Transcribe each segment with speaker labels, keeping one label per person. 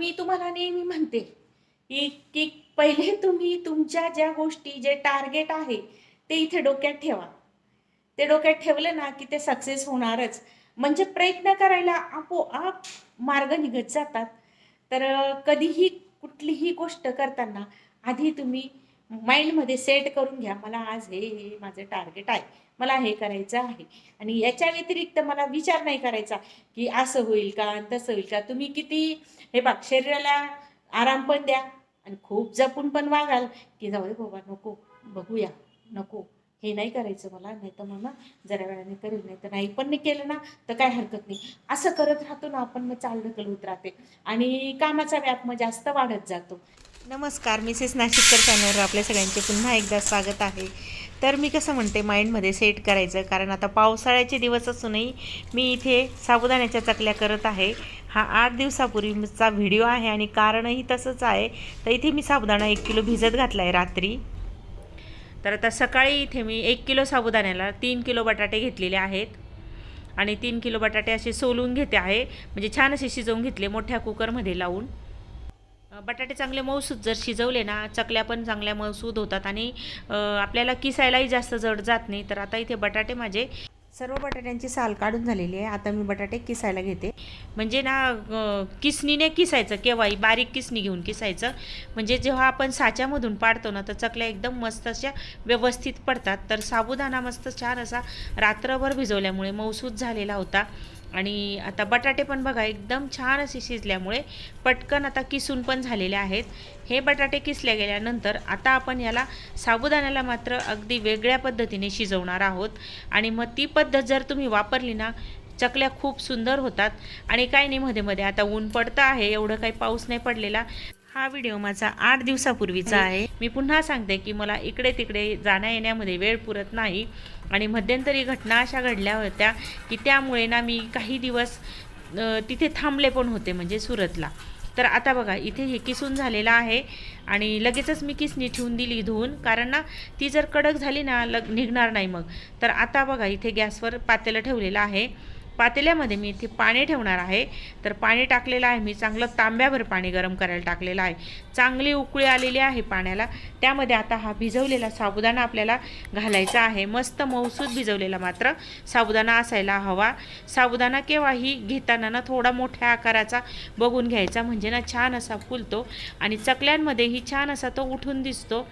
Speaker 1: मी तुम्हाला नेहमी म्हणते की की पहिले तुम्ही तुमच्या ज्या गोष्टी जे टार्गेट आहे ते इथे डोक्यात ठेवा. ते डोक्यात ठेवलं ना की ते सक्सेस होणारच. म्हणजे प्रयत्न करायला आपोआप मार्ग निघत जातात. तर कधीही कुठलीही गोष्ट करताना आधी तुम्ही माइंडमध्ये सेट करून घ्या. मला आज हे हे माझं टार्गेट आहे. मला हे करायचं आहे. आणि याच्या व्यतिरिक्त मला विचार नाही करायचा की असं होईल का आणि तसं होईल का. तुम्ही किती हे बघ शरीराला आराम पण द्या आणि खूप जपून पण वागाल की जाऊ दे बाबा नको बघूया नको. हे नाही करायचं मला नाही तर मग जरा वेळाने करेल नाही तर नाही. पण नाही केलं ना तर काय हरकत नाही. असं करत राहतो ना आपण मग चाल ढकल होत राहते. आणि कामाचा व्याप मग जास्त वाढत जातो.
Speaker 2: नमस्कार मिसेस नाशिककर चॅनलवर आपल्या सगळ्यांचे पुन्हा एकदा स्वागत आहे. तर मी कसं म्हणते माइंडमध्ये सेट करायचं. कारण आता पावसाळ्याचे दिवस असूनही मी इथे साबुदाण्याच्या चकल्या करत आहे. हा आठ दिवसापूर्वीचा व्हिडिओ आहे आणि कारणही तसंच आहे. तर इथे मी साबुदाणा एक किलो भिजत घातला आहे रात्री. तर आता सकाळी इथे मी एक किलो साबुदाण्याला तीन किलो बटाटे घेतलेले आहेत. आणि तीन किलो बटाटे असे सोलून घेते आहे. म्हणजे छान असे शिजवून घेतले मोठ्या कुकरमध्ये लावून. बटाटे चांगले मऊसूद जर शिजवले ना चकल्या पण चांगल्या मऊसूद होतात आणि आपल्याला किसायलाही जास्त जड जात नाही. तर आता इथे बटाटे माझे सर्व बटाट्यांची साल काढून झालेली आहे. आता मी बटाटे किसायला घेते. म्हणजे ना किसणीने किसनीने किसायचं केव्हाही बारीक किसनी घेऊन किसायचं. म्हणजे जेव्हा आपण साच्यामधून पाडतो ना तर चकल्या एकदम मस्त अशा व्यवस्थित पडतात. तर साबुदाणा मस्त छान असा रात्रभर भिजवल्यामुळे मऊसूद झालेला होता. आणि आता बटाटे पण बघा एकदम छान असे शिजल्यामुळे पटकन आता किसून पण झालेले आहेत. हे बटाटे किसल्या गेल्यानंतर आता आपण याला साबुदाण्याला मात्र अगदी वेगळ्या पद्धतीने शिजवणार आहोत. आणि मग ती पद्धत जर तुम्ही वापरली ना चकल्या खूप सुंदर होतात. आणि काही नाही मध्ये मध्ये आता ऊन पडतं आहे एवढं काही पाऊस नाही पडलेला. हा व्हिडिओ माझा आठ दिवसापूर्वीचा आहे. मी पुन्हा सांगते की मला इकडे तिकडे जाण्या येण्यामध्ये वेळ पुरत नाही. आणि मध्यंतरी घटना अशा घडल्या होत्या की त्यामुळे ना मी काही दिवस तिथे थांबले पण होते म्हणजे सुरतला. तर आता बघा इथे हे किसून झालेलं आहे आणि लगेचच मी किसनी ठेवून दिली धुवून. कारण ना ती जर कडक झाली ना लग निघणार नाही मग. तर आता बघा इथे गॅसवर पातेलं ठेवलेलं आहे. पातेल्यामध्ये मी इथे पाणी ठेवणार आहे. तर पाणी टाकलेलं आहे. मी चांगलं तांब्याभर पाणी गरम करायला टाकलेलं आहे. चांगली उकळी आलेली आहे पाण्याला. त्यामध्ये आता हा भिजवलेला साबुदाणा आपल्याला घालायचा आहे. मस्त मऊसूद भिजवलेला मात्र साबुदाणा असायला हवा. साबुदाणा केव्हाही घेताना ना थोडा मोठ्या आकाराचा बघून घ्यायचा. म्हणजे ना छान असा फुलतो आणि चकल्यांमध्येही छान असा तो उठून दिसतो.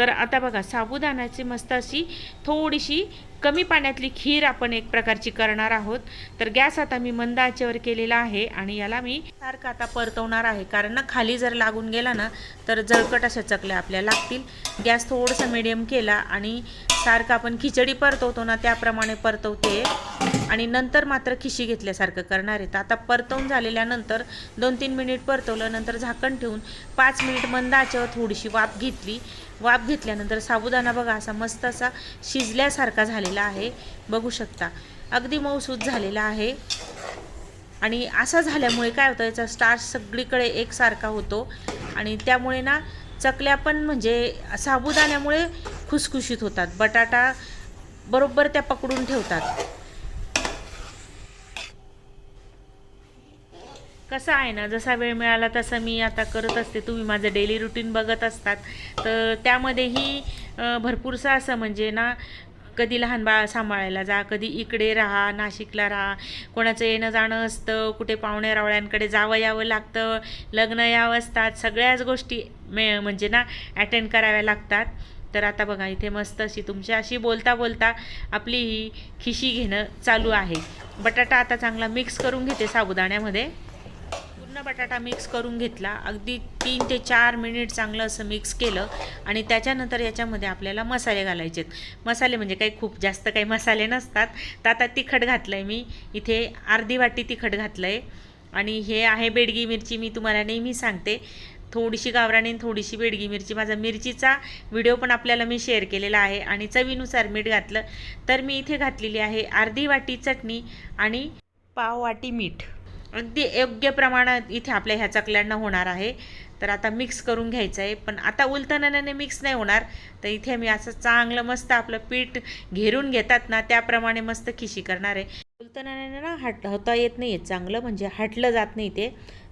Speaker 2: तर आता बघा साबुदाण्याची मस्त अशी थोडीशी कमी पाण्यातली खीर आपण एक प्रकारची करणार आहोत. तर गॅस आता मी मंद आचेवर केलेला आहे आणि याला मी सारखं आता परतवणार आहे. कारण ना खाली जर लागून गेला ना तर जळकट अशा चकल्या आपल्याला लागतील. गॅस थोडंसं मिडियम केला आणि सारखं आपण खिचडी परतवतो ना त्याप्रमाणे परतवते. आणि नंतर मात्र खिशी घेतल्यासारखं करणार आहे. तर आता परतवून झालेल्यानंतर दोन तीन मिनिट परतवलं नंतर झाकण ठेवून पाच मिनिट मंद आचेवर थोडीशी वाफ घेतली. वाफ घेतल्यानंतर साबुदाणा बघा असा मस्त असा शिजल्यासारखा झालेला आहे. बघू शकता. अगदी मऊसूद झालेला आहे. आणि असा झाल्यामुळे काय होतं याचा स्टार्च सगळीकडे एकसारखा होतो. आणि त्यामुळे ना चकल्या पण म्हणजे साबुदाण्यामुळे खुसखुशीत होतात. बटाटा बरोबर त्या पकडून ठेवतात. कसं आहे ना जसा वेळ मिळाला तसं मी आता करत असते. तुम्ही माझं डेली रुटीन बघत असतात. तर त्यामध्येही भरपूरसं असं म्हणजे ना कधी लहान बाळ सांभाळायला जा कधी इकडे राहा नाशिकला राहा. कोणाचं येणं जाणं असतं कुठे पाहुण्या रावळ्यांकडे जावं यावं लागतं लग्न यावं असतात. सगळ्याच गोष्टी मे म्हणजे ना अटेंड कराव्या लागतात. तर आता बघा इथे मस्त अशी तुमच्याशी बोलता बोलता आपली ही खिशी घेणं चालू आहे. बटाटा आता चांगला मिक्स करून घेते साबुदाण्यामध्ये. पूर्ण बटाटा मिक्स करून घेतला. अगदी तीन ते चार मिनिट चांगलं असं मिक्स केलं आणि त्याच्यानंतर याच्यामध्ये आपल्याला मसाले घालायचे आहेत मसाले म्हणजे काही खूप जास्त काही मसाले नसतात. तर आता तिखट घातलं आहे मी. इथे अर्धी वाटी तिखट घातलं आहे आणि हे आहे बेडगी मिरची. मी तुम्हाला नेहमी सांगते. थोडीशी गावराणी आणि थोडीशी बेडगी मिरची. माझा मिरचीचा व्हिडिओ पण आपल्याला मी शेअर केलेला आहे. आणि चवीनुसार मीठ घातलं. तर मी इथे घातलेली आहे अर्धी वाटी चटणी आणि पाव वाटी मीठ. अगदी योग्य प्रमाणात इथे आपल्या ह्या चकल्यांना होणार आहे. तर आता मिक्स करून घ्यायचं आहे पण आता उलथनाने मिक्स नाही होणार. तर इथे मी असं चांगलं मस्त आपलं पीठ घेरून घेतात ना त्याप्रमाणे मस्त खिशी करणार आहे. उलथनाने ना हट होता येत नाही आहे चांगलं म्हणजे हटलं जात नाही ते.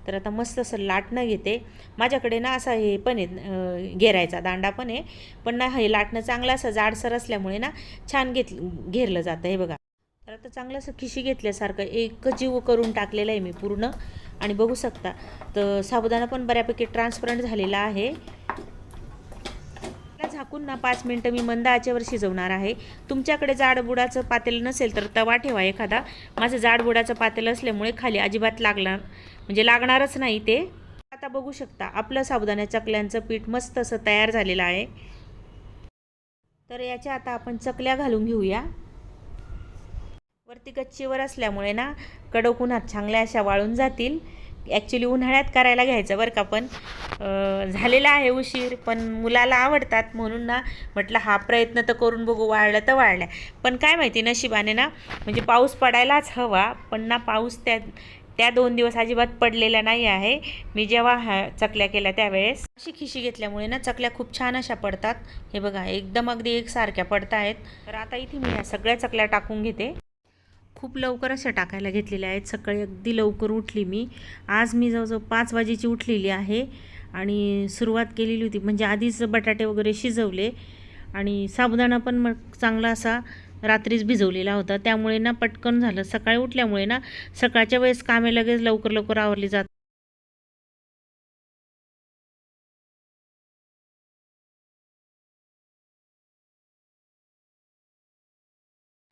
Speaker 2: तर आता मस्त असं लाटणं घेते. माझ्याकडे ना असा हे पण आहे घेरायचा दांडा पण आहे. पण ना हे लाटणं चांगलं असं जाडसर असल्यामुळे ना छान घेत घेरलं जातं हे बघा. तर आता चांगलं असं खिशी घेतल्यासारखं एक जीव करून टाकलेलं आहे मी पूर्ण. आणि बघू शकता तर साबुदाणा पण बऱ्यापैकी ट्रान्सपरंट झालेला आहे. झाकून ना पाच मिनटं मी मंद आचेवर शिजवणार आहे. तुमच्याकडे जाडबुडाचं पातेलं नसेल तर तवा ठेवा एखादा. माझं जाडबुडाचं पातेलं असल्यामुळे खाली अजिबात लागणार म्हणजे लागणारच नाही ते. आता बघू शकता आपलं साबुदाण्या चकल्यांचं पीठ मस्त असं तयार झालेलं आहे. तर याच्या आता आपण चकल्या घालून घेऊया. वरती गच्चीवर असल्यामुळे ना कडक उन्हात चांगल्या अशा वाळून जातील. ॲक्च्युली उन्हाळ्यात करायला घ्यायचं बरं का पण झालेला आहे उशीर पण मुलाला आवडतात म्हणून ना म्हटलं हा प्रयत्न तर करून बघू वाळलं तर वाळल्या. पण काय माहिती नशिबाने ना म्हणजे पाऊस पडायलाच हवा पण ना पाऊस त्या त्या दोन दिवस अजिबात पडलेला नाही आहे. मी जेव्हा हा चकल्या केल्या त्यावेळेस अशी खिशी घेतल्यामुळे ना चकल्या खूप छान अशा पडतात. हे बघा एकदम अगदी एकसारख्या पडत आहेत तर आता इथे मी ह्या सगळ्या चकल्या टाकून घेते. खूप लवकर अशा टाकायला घेतलेल्या आहेत. सकाळी अगदी लवकर उठली मी. आज मी जवळजवळ पाच वाजेची उठलेली आहे आणि सुरुवात केलेली होती. म्हणजे आधीच बटाटे वगैरे शिजवले आणि साबुदाणा पण मग चांगला असा रात्रीच भिजवलेला होता. त्यामुळे ना पटकन झालं. सकाळी उठल्यामुळे ना सकाळच्या वेळेस कामे लगेच लवकर लवकर आवरली जात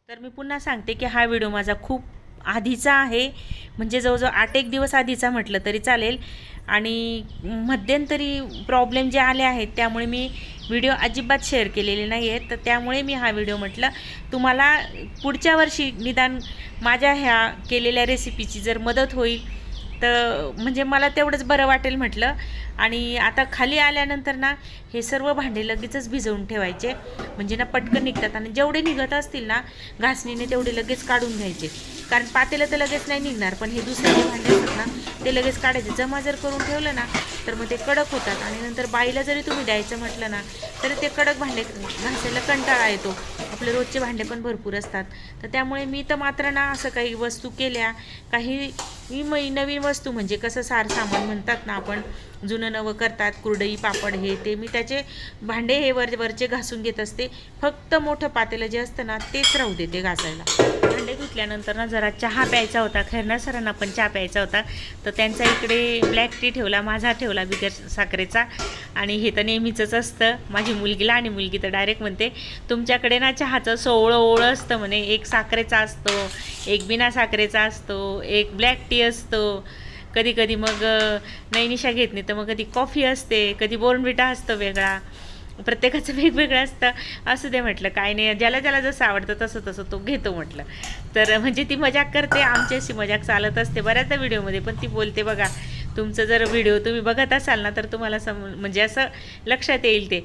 Speaker 2: तर मी पुन्हा सांगते की हा व्हिडिओ माझा खूप आधीचा आहे. म्हणजे जवळजवळ आठ एक दिवस आधीचा म्हटलं तरी चालेल. आणि मध्यंतरी प्रॉब्लेम जे आले आहेत त्यामुळे मी व्हिडिओ अजिबात शेअर केलेले नाही आहेत तर त्यामुळे मी हा व्हिडिओ म्हटलं तुम्हाला पुढच्या वर्षी निदान माझ्या ह्या केलेल्या रेसिपीची जर मदत होईल तर म्हणजे मला तेवढंच बरं वाटेल म्हटलं. आणि आता खाली आल्यानंतर ना हे सर्व भांडे लगेचच भिजवून ठेवायचे. म्हणजे ना पटकन निघतात. आणि जेवढे निघत असतील ना घासणीने तेवढे लगेच काढून घ्यायचे. कारण पातेलं तर लगेच नाही निघणार पण हे दुसरे जे भांडे असतात ना ते लगेच काढायचे. जमा जर करून ठेवलं ना तर मग ते कडक होतात. आणि नंतर बाईला जरी तुम्ही द्यायचं म्हटलं ना तरी ते कडक भांडे घासायला कंटाळा येतो. आपले रोजचे भांडे पण भरपूर असतात. तर त्यामुळे मी तर मात्र ना असं काही वस्तू केल्या काही ही मै नवीन वस्तू म्हणजे कसं सार सामान म्हणतात ना आपण जुनं नवं करतात कुरडई पापड हे ते. मी त्याचे भांडे हे वर वरचे घासून घेत असते. फक्त मोठं पातेलं जे असतं ना तेच राहू देते घासायला. भांडे धुतल्यानंतर ना जरा चहा प्यायचा होता खैरना सरांना पण चहा प्यायचा होता. तर त्यांचा इकडे ब्लॅक टी ठेवला माझा ठेवला बिगर साखरेचा. आणि हे तर नेहमीचंच असतं. माझी मुलगीला आणि मुलगी तर डायरेक्ट म्हणते तुमच्याकडे ना चहाचं सोवळं ओवळं असतं म्हणे. एक साखरेचा असतो एक बिना साखरेचा असतो एक ब्लॅक टी असतो. कधी कधी मग नैनिशा घेत नाही तर मग कधी कॉफी असते कधी बोर्नविटा असतो वेगळा. प्रत्येकाचं वेगवेगळं असतं. असं ते म्हटलं काय नाही. ज्याला ज्याला जसं आवडतं तसं तसं तो घेतो म्हटलं. तर म्हणजे ती मजाक करते आमच्याशी मजाक चालत असते बऱ्याचदा व्हिडिओमध्ये पण ती बोलते बघा तुमचं जर व्हिडिओ तुम्ही बघत असाल ना तर तुम्हाला सम म्हणजे असं लक्षात येईल ते.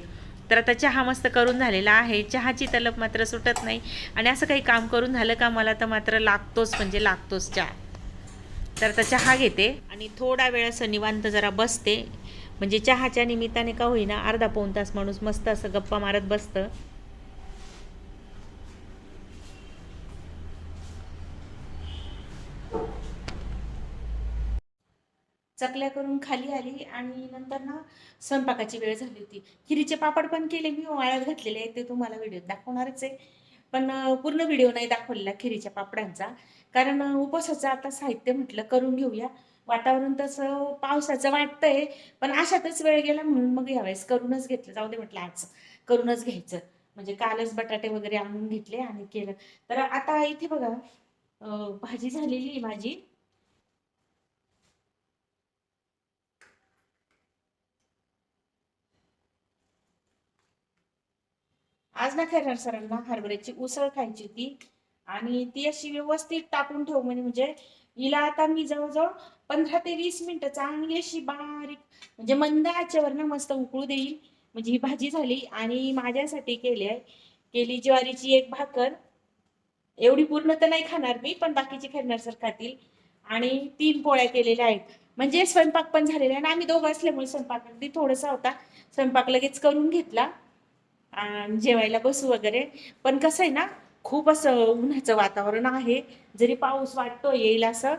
Speaker 2: तर आता चहा मस्त करून झालेला आहे. चहाची तलप मात्र सुटत नाही. आणि असं काही काम करून झालं का मला तर मात्र लागतोच म्हणजे लागतोच चहा. तर आता चहा घेते. आणि थोडा वेळ असं निवांत जरा बसते. म्हणजे चहाच्या निमित्ताने का होईना अर्धा पाऊण तास माणूस मस्त असं गप्पा मारत बसतं.
Speaker 1: चकल्या करून खाली आली आणि नंतर ना स्वयंपाकाची वेळ झाली होती. खिरीचे पापड पण केले मी वाळत घातलेले आहेत ते तुम्हाला व्हिडिओ दाखवणारच आहे. पण पूर्ण व्हिडिओ नाही दाखवलेला खिरीच्या पापडांचा. कारण उपवासाचं आता साहित्य म्हटलं करून घेऊया. वातावरण तसं पावसाचं वाटतंय पण अशातच वेळ गेला म्हणून मग यावेळेस करूनच घेतलं. जाऊ दे म्हटलं आज करूनच घ्यायचं. म्हणजे कालच बटाटे वगैरे आणून घेतले आणि केलं. तर आता इथे बघा भाजी झालेली माझी. आज ना खेळणार सरांना हरभऱ्याची उसळ खायची होती. आणि ती अशी व्यवस्थित टाकून ठेवू म्हणजे म्हणजे हिला आता मी जवळजवळ पंधरा ते वीस मिनिटं चांगली अशी बारीक म्हणजे मंद आचेवर ना मस्त उकळू देईल. म्हणजे ही भाजी झाली आणि माझ्यासाठी केली आहे. केली ज्वारीची एक भाकर. एवढी पूर्ण तर नाही खाणार मी पण बाकीची खेळणार सर खातील. आणि तीन पोळ्या केलेल्या आहेत. म्हणजे स्वयंपाक पण झालेला आहे आणि आम्ही दोघं असल्यामुळे स्वयंपाक अगदी थोडासा होता. स्वयंपाक लगेच करून घेतला. जेवायला बसू वगैरे. पण कसं आहे ना खूप असं उन्हाचं वातावरण आहे. जरी पाऊस वाटतो येईल असं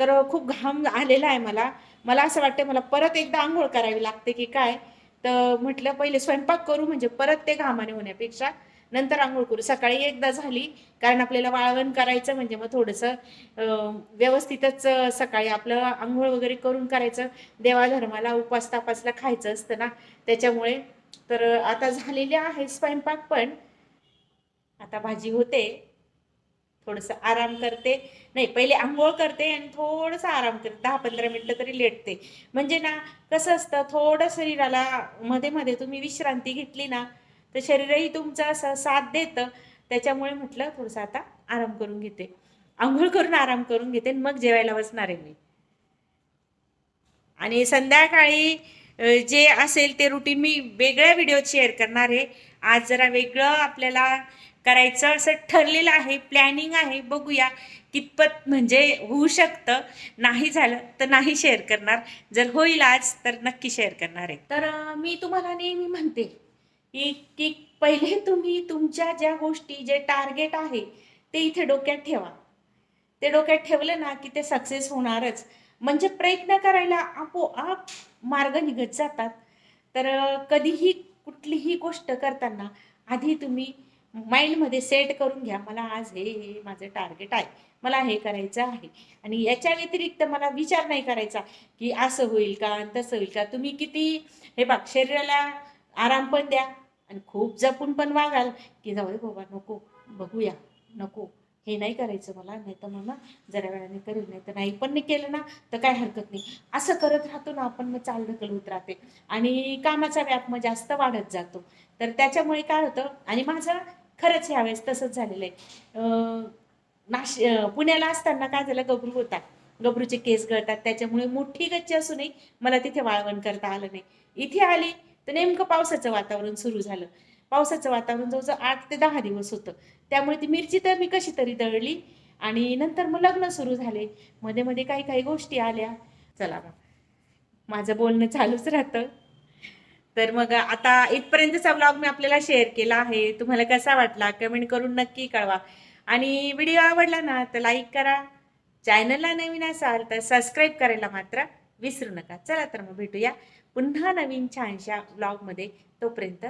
Speaker 1: तर खूप घाम आलेला आहे मला. मला असं वाटतं मला परत एकदा आंघोळ करावी लागते की काय? तर म्हटलं पहिले स्वयंपाक करू म्हणजे परत ते घामाने होण्यापेक्षा नंतर आंघोळ करू. सकाळी एकदा झाली कारण आपल्याला वाळवण करायचं म्हणजे मग थोडंसं व्यवस्थितच सकाळी आपलं आंघोळ वगैरे करून करायचं. देवाधर्माला उपास तापासला खायचं असतं ना त्याच्यामुळे तर आता झालेले आहे स्वयंपाक पण. आता भाजी होते. थोडंसं आराम करते. नाही पहिले आंघोळ करते आणि थोडंसं आराम करते. दहा पंधरा मिनटं तरी लेटते. म्हणजे ना कसं असतं थोडं शरीराला मध्ये मध्ये तुम्ही विश्रांती घेतली ना तर शरीरही तुमचं असं साथ देतं. त्याच्यामुळे म्हटलं थोडंसं आता आराम करून घेते. आंघोळ करून आराम करून घेते मग जेवायला बसणार आहे मी. आणि संध्याकाळी जे असेल ते रुटीन मी वेगळ्या व्हिडिओत शेअर करणार आहे. आज जरा वेगळं आपल्याला करायचं असं ठरलेलं आहे प्लॅनिंग आहे. बघूया कितपत म्हणजे होऊ शकतं. नाही झालं तर नाही शेअर करणार. जर होईल आज तर नक्की शेअर करणार आहे. तर मी तुम्हाला नेहमी म्हणते की की पहिले तुम्ही तुमच्या ज्या गोष्टी जे टार्गेट आहे ते इथे डोक्यात ठेवा. ते डोक्यात ठेवलं ना की ते सक्सेस होणारच. म्हणजे प्रयत्न करायला आपोआप मार्ग निघत जातात. तर कधीही कुठलीही गोष्ट करताना आधी तुम्ही माइंडमध्ये सेट करून घ्या. मला आज हे हे माझं टार्गेट आहे. मला हे करायचं आहे. आणि याच्या व्यतिरिक्त मला विचार नाही करायचा की असं होईल का तसं होईल का. तुम्ही किती हे बघ शरीराला आराम पण द्या आणि खूप जपून पण वागाल की जाऊ बाबा नको बघूया नको. हे नाही करायचं मला नाही तर मग ना जरा वेळाने करेल नाही तर नाही. पण नाही केलं ना तर काय हरकत नाही. असं करत राहतो ना आपण मग चाल ढकल होत राहते. आणि कामाचा व्याप मग जास्त वाढत जातो. तर त्याच्यामुळे काय होतं आणि माझं खरंच ह्यावेळेस तसंच झालेलं आहे. अं, नाश पुण्याला असताना काय झालं गबरू होता. गबरूचे केस गळतात त्याच्यामुळे मोठी गच्ची असूनही मला तिथे वाळवण करता आलं नाही. इथे आली तर नेमकं पावसाचं वातावरण सुरू झालं. पावसाचं वातावरण जवळजवळ आठ ते दहा दिवस होतं. त्यामुळे ती मिरची तर मी कशी तरी दळली आणि नंतर मग लग्न सुरू झाले. मध्ये मध्ये काही काही गोष्टी आल्या. चला बा. माझं बोलणं चालूच राहतं. तर मग आता इथपर्यंतचा ब्लॉग मी आपल्याला शेअर केला आहे. तुम्हाला कसा वाटला कमेंट करून नक्की कळवा. आणि व्हिडिओ आवडला ना तर लाईक करा. चॅनलला नवीन असाल तर सबस्क्राईब करायला मात्र विसरू नका. चला तर मग भेटूया पुन्हा नवीन छानशा ब्लॉगमध्ये तोपर्यंत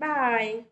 Speaker 1: Bye.